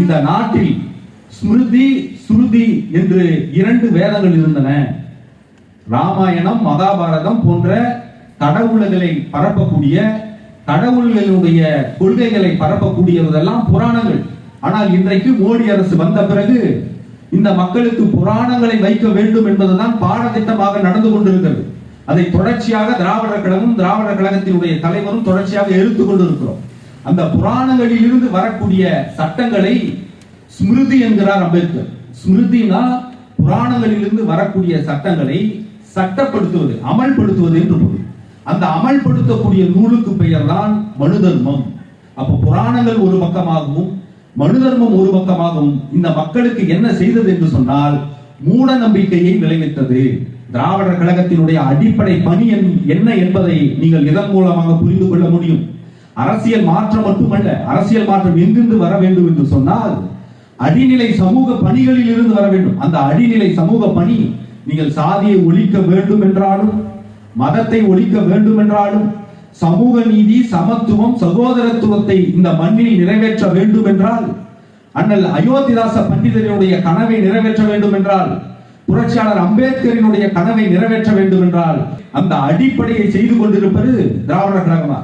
இந்த நாட்டில் ஸ்மிருதி ஸ்ருதி என்று இரண்டு வேதங்கள் இருந்தன. ராமாயணம் மகாபாரதம் போன்ற கடவுள்களை பரப்பக்கூடிய கடவுள்களுடைய கொள்கைகளை பரப்பக்கூடியதெல்லாம் புராணங்கள். ஆனால் இன்றைக்கு மோடி அரசு வந்த பிறகு இந்த மக்களுக்கு புராணங்களை வைக்க வேண்டும் என்பதுதான் பாடத்திட்டமாக நடந்து கொண்டிருக்கிறது. அதை தொடர்ச்சியாக திராவிடர் கழகம் திராவிடர் கழகத்தினுடைய தலைவரும் தொடர்ச்சியாக எடுத்துக் கொண்டிருக்கிறோம். அந்த புராணங்களில் இருந்து வரக்கூடிய சட்டங்களை ஸ்மிருதி என்கிறார் அம்பேத்கர். ஸ்மிருதினா புராணங்களிலிருந்து வரக்கூடிய சட்டங்களை சட்டப்படுத்துவது அமல்படுத்துவது என்று பொருள். அந்த அமல்படுத்தக்கூடிய நூலுக்கு பெயர் தான் மனு தர்மம் அப்போ புராணங்கள் ஒரு பக்கமாகவும் மனு தர்மம் ஒரு பக்கமாகவும் இந்த மக்களுக்கு என்ன செய்தது என்று சொன்னால் மூட நம்பிக்கையை விளைவித்தது. திராவிடர் கழகத்தினுடைய அடிப்படை பணி என்ன என்பதை நீங்கள் இதன் மூலமாக புரிந்து கொள்ள முடியும். அரசியல் மாற்றம் மட்டுமல்ல அரசியல் மாற்றம் எங்கிருந்து வர வேண்டும் என்று சொன்னால் அடிநிலை சமூக பணிகளில் இருந்து வர வேண்டும். அந்த அடிநிலை சமூக பணி நீங்கள் சாதியை ஒழிக்க வேண்டும் என்றாலும் மதத்தை ஒழிக்க வேண்டும் என்றாலும் சமூக நீதி சமத்துவம் சகோதரத்துவத்தை இந்த மண்ணில் நிறைவேற்ற வேண்டும் என்றால் அண்ணல் அயோத்திதாச பண்டிதரினுடைய கனவை நிறைவேற்ற வேண்டும் என்றால் புரட்சியாளர் அம்பேத்கரினுடைய கனவை நிறைவேற்ற வேண்டும் என்றால் அந்த அடிப்படையை செய்து கொண்டிருப்பது திராவிட கழகமா?